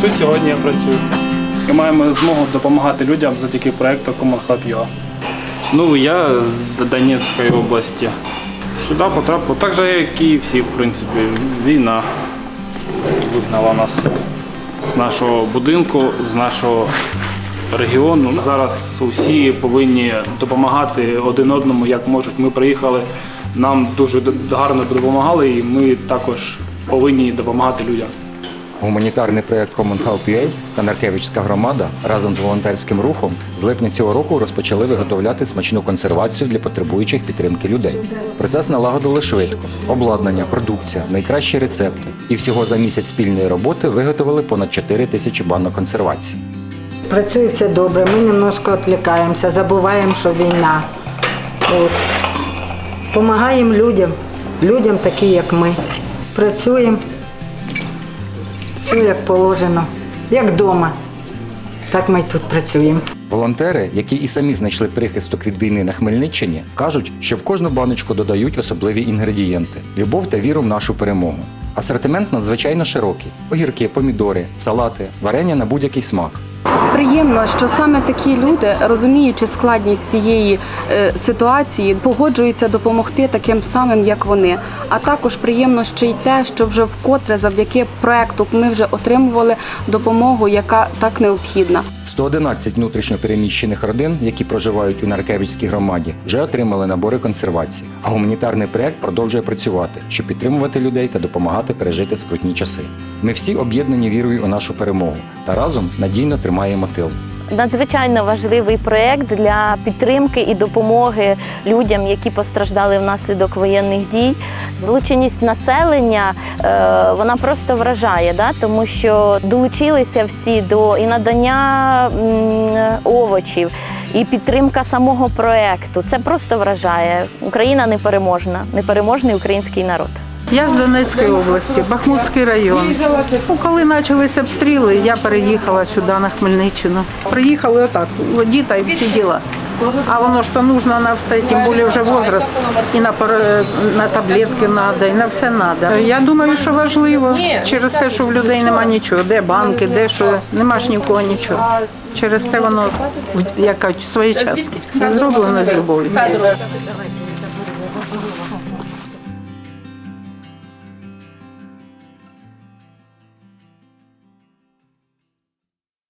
Тут сьогодні я працюю. І маємо змогу допомагати людям завдяки проєкту Common Hub UA. Ну, я з Донецької області. Сюди потрапив, так же, як і всі, в принципі. Війна вигнала нас з нашого будинку, з нашого регіону. Зараз усі повинні допомагати один одному, як можуть. Ми приїхали, нам дуже гарно допомагали, і ми також повинні допомагати людям. Гуманітарний проєкт Common Help UA та Наркевичська громада разом з волонтерським рухом з липня цього року розпочали виготовляти смачну консервацію для потребуючих підтримки людей. Процес налагодили швидко: обладнання, продукція, найкращі рецепти. І всього за місяць спільної роботи виготовили понад 4 тисячі банок консервації. Працюється добре, ми немножко відвлікаємося, забуваємо, що війна. От. Помагаємо людям, людям такі, як ми. Працюємо, все як положено, як вдома. Так ми й тут працюємо. Волонтери, які і самі знайшли прихисток від війни на Хмельниччині, кажуть, що в кожну баночку додають особливі інгредієнти любов та віру в нашу перемогу. Асортимент надзвичайно широкий: огірки, помідори, салати, варення на будь-який смак. Приємно, що саме такі люди, розуміючи складність цієї е, ситуації, погоджуються допомогти таким самим, як вони. А також приємно ще й те, що вже вкотре завдяки проекту ми вже отримували допомогу, яка так необхідна. 111 внутрішньопереміщених родин, які проживають у Наркевичській громаді, вже отримали набори консервації. А гуманітарний проект продовжує працювати, щоб підтримувати людей та допомагати пережити скрутні часи. Ми всі об'єднані вірою у нашу перемогу та разом надійно тримаємо тил. Надзвичайно важливий проєкт для підтримки і допомоги людям, які постраждали внаслідок воєнних дій. Залученість населення е, вона просто вражає, да? тому що долучилися всі до і надання овочів, і підтримка самого проєкту. Це просто вражає. Україна непереможна, непереможний український народ. Я з Донецької області, Бахмутський район. Ну, коли почалися обстріли, я переїхала сюди на Хмельниччину. Приїхали отак, у воді та й всі діла. А воно ж то нужно на все, тим більше вже возраст, і на, на таблетки треба, і на все треба. Я думаю, що важливо через те, що в людей нема нічого. Де банки, де що, нема ж ні в кого нічого. Через те воно як кажуть, своєчасне. Зроблено з любов'ю.